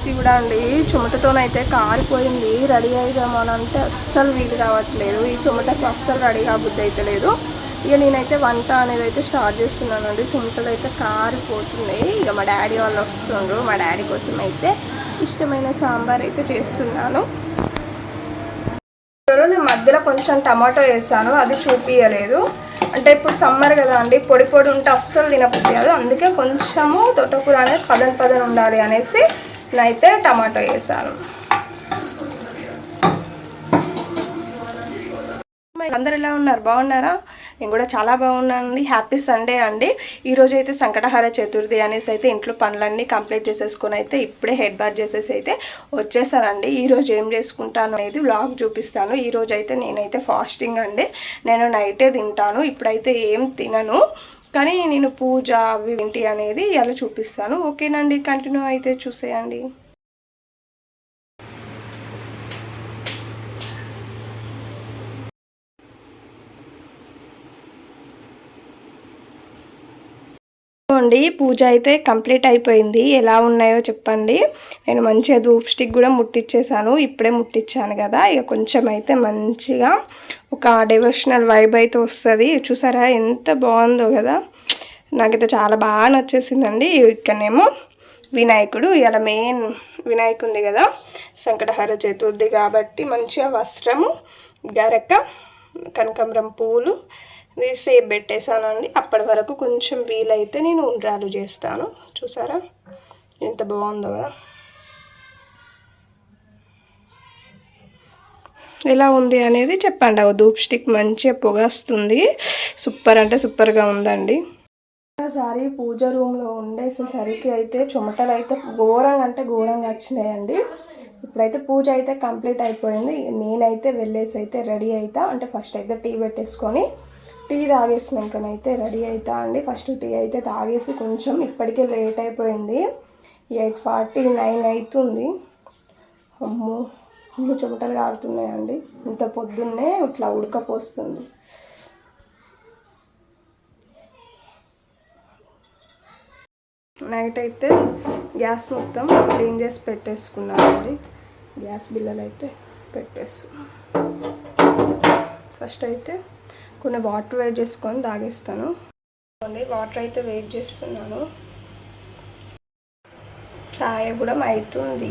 AC కూడా అండి చెమటతోనైతే కారిపోయింది ready అయిదాము అని అంటే అస్సలు వీలు కావట్లేదు ఈ చెమటకు అస్సలు రెడీ కాబుద్ది అయితే లేదు. ఇక నేనైతే వంట అనేది అయితే స్టార్ట్ చేస్తున్నానండి. చెమటలు అయితే కారిపోతున్నాయి ఇక మా డాడీ వాళ్ళు వస్తుండ్రు. మా డాడీ కోసం అయితే ఇష్టమైన సాంబార్ అయితే చేస్తున్నాను. నేను మధ్యలో కొంచెం టమాటో వేసాను. అది చూపించలేదు అంటే ఇప్పుడు సమ్మర్ కదా అండి. పొడి పొడి ఉంటే అస్సలు తినబుద్ధి కాదు. అందుకే కొంచెము తోటకూర అనేది పదన్ పదన ఉండాలి అనేసి అయితే టమాటో వేసాను. అందరు ఎలా ఉన్నారు? బాగున్నారా? నేను కూడా చాలా బాగున్నానండి. హ్యాపీ సండే అండి. ఈరోజు అయితే సంకటహార చతుర్థి అనేసి అయితే ఇంట్లో పనులన్నీ కంప్లీట్ చేసేసుకుని అయితే ఇప్పుడే హెడ్ బాత్ చేసేసి అయితే వచ్చేసానండి. ఈరోజు ఏం చేసుకుంటాను అనేది వ్లాగ్ చూపిస్తాను. ఈరోజు అయితే నేనైతే ఫాస్టింగ్ అండి. నేను నైటే తింటాను. ఇప్పుడైతే ఏం తినను. కానీ నేను పూజ అవి ఏంటి అనేది ఇలా చూపిస్తాను. ఓకేనండి కంటిన్యూ అయితే చూసేయండి. అండి పూజ అయితే కంప్లీట్ అయిపోయింది. ఎలా ఉన్నాయో చెప్పండి. నేను మంచిగా ధూప్ స్టిక్ కూడా ముట్టించేసాను ఇప్పుడే ముట్టించాను కదా. ఇక కొంచెం అయితే మంచిగా ఒక డివోషనల్ వైబ్ అయితే వస్తుంది. చూసారా? ఎంత బాగుందో కదా. నాకైతే చాలా బాగా నచ్చేసిందండి. ఇక్కడనేమో వినాయకుడు. ఇలా మెయిన్ వినాయకు ఉంది కదా. సంకటహర చతుర్థి కాబట్టి మంచిగా వస్త్రము గరక కనకాంబరం పూలు సేప్ పెట్టేశానండి. అప్పటి వరకు కొంచెం వీలైతే నేను ఉండ్రాలు చేస్తాను. చూసారా? ఎంత బాగుందో కదా? ఎలా ఉంది అనేది చెప్పండి. ఆ ధూప్ స్టిక్ మంచిగా పొగస్తుంది. సూపర్ అంటే సూపర్గా ఉందండి. ఒకసారి పూజ రూమ్లో ఉండేసేసరికి అయితే చెమటలు అయితే ఘోరంగా అంటే ఘోరంగా వచ్చినాయండి. ఇప్పుడైతే పూజ అయితే కంప్లీట్ అయిపోయింది. నేనైతే వెళ్ళేసి అయితే రెడీ అవుతా అంటే ఫస్ట్ అయితే టీ పెట్టేసుకొని టీ తాగేసినాకనైతే రెడీ అవుతా అండి. ఫస్ట్ టీ అయితే తాగేసి కొంచెం ఇప్పటికే లేట్ అయిపోయింది. ఎయిట్ ఫార్టీ నైన్ అవుతుంది అమ్మో అమ్ము చెమటలు కారుతున్నాయండి. ఇంత పొద్దున్నే ఇట్లా ఉడకపోస్తుంది. నైట్ అయితే గ్యాస్ మొత్తం క్లీన్ చేసి పెట్టేసుకున్నానండి. గ్యాస్ బిల్లలు అయితే పెట్టేస్తున్నాం ఫస్ట్ అయితే కొన్ని వాటర్ వేట్ చేసుకొని తాగేస్తాను. వాటర్ అయితే వెయిట్ చేస్తున్నాను. ఛాయ్ కూడా అవుతుంది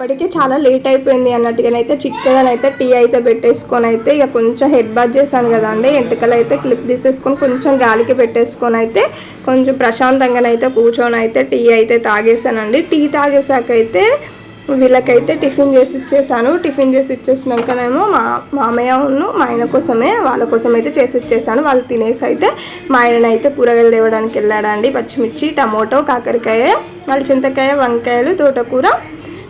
ఇప్పటికే చాలా లేట్ అయిపోయింది అన్నట్టుగానైతే చిక్కగానైతే టీ అయితే పెట్టేసుకొని అయితే ఇక కొంచెం హెడ్ బాత్ చేశాను కదండి ఎంటకలు అయితే క్లిప్ తీసేసుకొని కొంచెం గాలికి పెట్టేసుకొని అయితే కొంచెం ప్రశాంతంగానైతే కూర్చొని అయితే టీ అయితే తాగేసానండి టీ తాగేసాక అయితే వీళ్ళకైతే టిఫిన్ చేసి ఇచ్చేసాను. టిఫిన్ చేసి ఇచ్చేసినాకనేమో మా మామయ్య ఉన్ను మా ఆయన కోసమే వాళ్ళ కోసం అయితే చేసి ఇచ్చేసాను. వాళ్ళు తినేసి అయితే మా ఆయన అయితే కూరగాయలు తేవడానికి వెళ్ళాడండి. పచ్చిమిర్చి టమోటో కాకరకాయ వాళ్ళు చింతకాయ వంకాయలు తోటకూర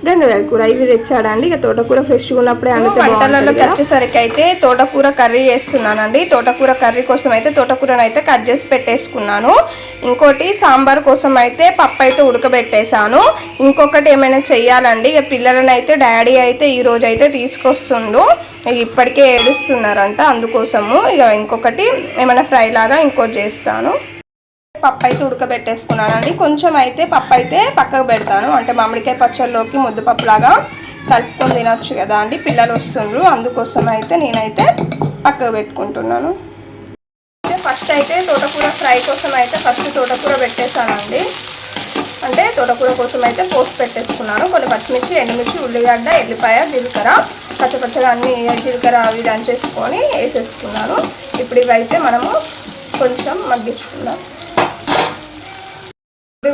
గంగవేల కూర ఇవి తెచ్చాడండి. ఇక తోటకూర ఫ్రెష్గా ఉన్నప్పుడే అందుకే వంటలలో వచ్చేసరికి అయితే తోటకూర కర్రీ చేస్తున్నానండి. తోటకూర కర్రీ కోసం అయితే తోటకూరను అయితే కట్ చేసి పెట్టేసుకున్నాను. ఇంకోటి సాంబార్ కోసం అయితే పప్పు అయితే ఉడకబెట్టేశాను. ఇంకొకటి ఏమైనా చెయ్యాలండి. ఇక పిల్లలను అయితే డాడీ అయితే ఈ రోజు అయితే తీసుకొస్తుండు. ఇప్పటికే ఏడుస్తున్నారంట అందుకోసము. ఇక ఇంకొకటి ఏమైనా ఫ్రై లాగా ఇంకోటి చేస్తాను. పప్పు అయితే ఉడకబెట్టేసుకున్నానండి. కొంచెం అయితే పప్పు అయితే పక్కకు పెడతాను. అంటే మామిడికాయ పచ్చళ్ళలోకి ముద్దపప్పులాగా కలుపుకొని తినొచ్చు కదా అండి. పిల్లలు వస్తుండ్రు. అందుకోసం అయితే నేనైతే పక్కకు పెట్టుకుంటున్నాను. ఫస్ట్ అయితే తోటకూర ఫ్రై కోసం అయితే ఫస్ట్ తోటకూర పెట్టేశానండి. అంటే తోటకూర కోసం అయితే పోస్ట్ పెట్టేసుకున్నాను. కొన్ని పచ్చిమిర్చి ఎండుమిర్చి ఉల్లిగడ్డ ఎల్లిపాయ జీలకర్ర పచ్చపచ్చగా అన్ని జీలకర్ర అవి దంచేసుకొని వేసేసుకున్నాను. ఇప్పుడు ఇవైతే మనము కొంచెం మగ్గించుకున్నాం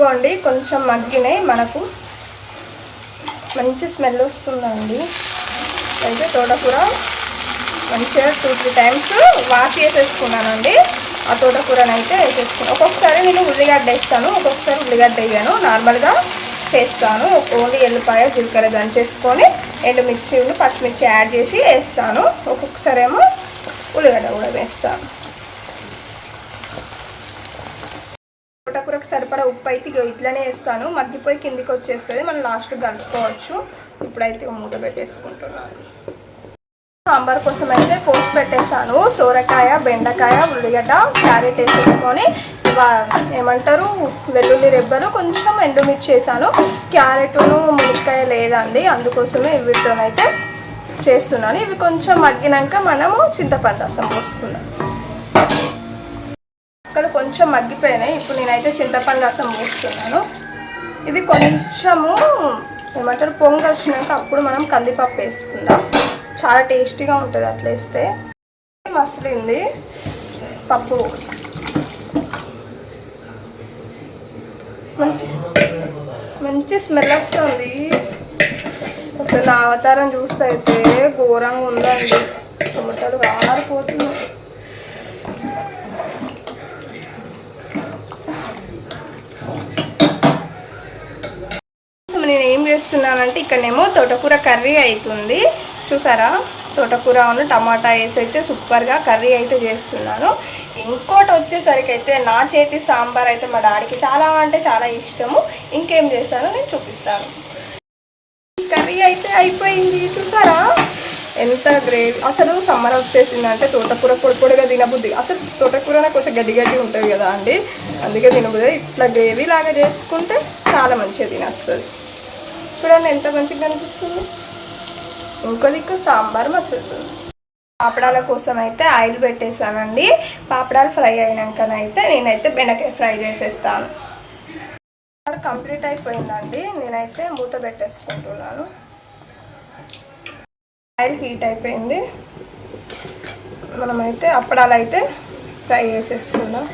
చూసుకోండి కొంచెం మగ్గినాయి. మనకు మంచి స్మెల్ వస్తుందండి. అయితే తోటకూర మంచిగా టూ త్రీ టైమ్స్ వాష్ చేసేసుకున్నానండి. ఆ తోటకూరని అయితే వేసేసుకున్నాను ఒక్కొక్కసారి నేను ఉల్లిగడ్డ వేస్తాను. ఒక్కొక్కసారి ఉల్లిగడ్డ వేయను. నార్మల్గా చేస్తాను. ఓన్లీ ఎల్లిపాయ జీలకర్ర దంచేసుకొని ఎండుమిర్చి పచ్చిమిర్చి యాడ్ చేసి వేస్తాను. ఒక్కొక్కసారి ఏమో ఉల్లిగడ్డ కూడా వేస్తాను. సరిపడా ఉప్పు అయితే ఇట్లనే వేస్తాను. మగ్గిపోయి కిందికి వచ్చేస్తుంది. మనం లాస్ట్ కలుపుకోవచ్చు. ఇప్పుడైతే మూత పెట్టేసుకుంటున్నాను సాంబార్ కోసం అయితే కోసి పెట్టేసాను సోరకాయ బెండకాయ ఉల్లిగడ్డ క్యారెట్ వేసేసుకొని ఏమంటారు? వెల్లుల్లి రెబ్బలు కొంచెం ఎండుమిర్చి వేసాను క్యారెట్ను మునక్కాయ లేదండి. అందుకోసమే వీటితోనైతే చేస్తున్నాను. ఇవి కొంచెం మగ్గినాక మనము చింతపండు రసం పోసుకున్నాం కొంచెం మగ్గిపోయినాయి. ఇప్పుడు నేనైతే చింతపండు రసం పోస్తున్నాను ఇది కొంచెము ఏమంటారు పొంగు వచ్చినాక అప్పుడు మనం కందిపప్పు వేసుకుందాం. చాలా టేస్టీగా ఉంటుంది అట్లా వేస్తే. మసిలింది పప్పు. మంచి మంచి స్మెల్ వస్తుంది. అసలు నా అవతారం చూస్తే అయితే ఘోరంగా ఉందండి. టమోటాలు ఆరిపోతున్నాయి. చూపిస్తున్నానంటే ఇక్కడనేమో తోటకూర కర్రీ అవుతుంది చూసారా? తోటకూర ఉన్న టమాటా వేసి అయితే సూపర్గా కర్రీ అయితే చేస్తున్నాను. ఇంకోటి వచ్చేసరికి అయితే నా చేతి సాంబార్ అయితే మా డాడీకి చాలా అంటే చాలా ఇష్టము. ఇంకేం చేస్తానో నేను చూపిస్తాను. కర్రీ అయితే అయిపోయింది. చూసారా? ఎంత గ్రేవీ అసలు సమ్మర్ వచ్చేసిందంటే తోటకూర పొడి పొడిగా తినబుద్ది అసలు తోటకూర కొంచెం గడ్డి గడ్డి ఉంటుంది కదా అండి. అందుకే తినబుద్ది ఇట్లా గ్రేవీ లాగా చేసుకుంటే చాలా మంచిగా తినేస్తుంది. చూడండి ఎంత మంచిగా కనిపిస్తుంది ఇంకో దిక్కు సాంబార్ మసులుతుంది. పాపడాల కోసం అయితే ఆయిల్ పెట్టేసానండి పాపడాలు ఫ్రై అయినాకనైతే నేనైతే బెండకాయ ఫ్రై చేసేస్తాను. కంప్లీట్ అయిపోయిందండి. నేనైతే మూత పెట్టేసుకుంటున్నాను. ఆయిల్ హీట్ అయిపోయింది. మనమైతే అప్పడాలు అయితే ఫ్రై చేసేసుకుందాం.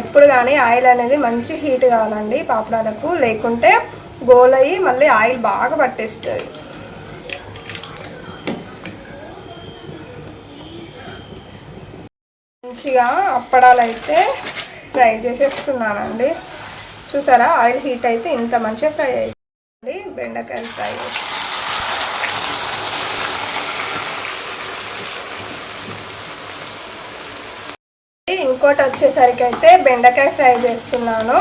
ఎప్పుడు కానీ ఆయిల్ అనేది మంచి హీట్ కావాలండి పాపడాలకు. లేకుంటే గోల్ అయ్యి మళ్ళీ ఆయిల్ బాగా పట్టేస్తుంది మంచిగా అప్పడాలు అయితే ఫ్రై చేసేస్తున్నానండి. చూసారా? ఆయిల్ హీట్ అయితే ఇంత మంచిగా ఫ్రై అయింది బెండకాయలు ఫ్రై. చేసి ఇంకోటి వచ్చేసరికి అయితే బెండకాయ ఫ్రై చేస్తున్నాను.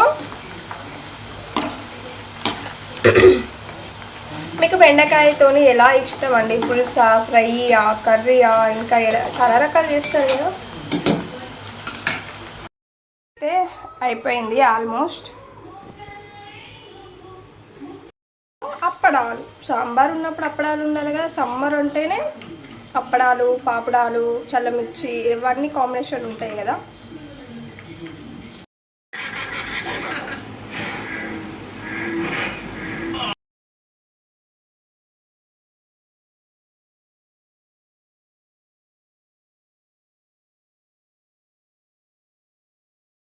మీకు బెండకాయతోని ఎలా ఇష్టం అండి పులుసా ఫ్రైయా కర్రీయా ఇంకా ఎలా చాలా రకాలు చేస్తారు నేను అయితే అయిపోయింది ఆల్మోస్ట్. అప్పడాలు. సాంబార్ ఉన్నప్పుడు అప్పడాలు ఉండాలి కదా. సమ్మర్ ఉంటేనే అప్పడాలు పాపడాలు చల్లమిర్చి ఇవన్నీ కాంబినేషన్ ఉంటాయి కదా.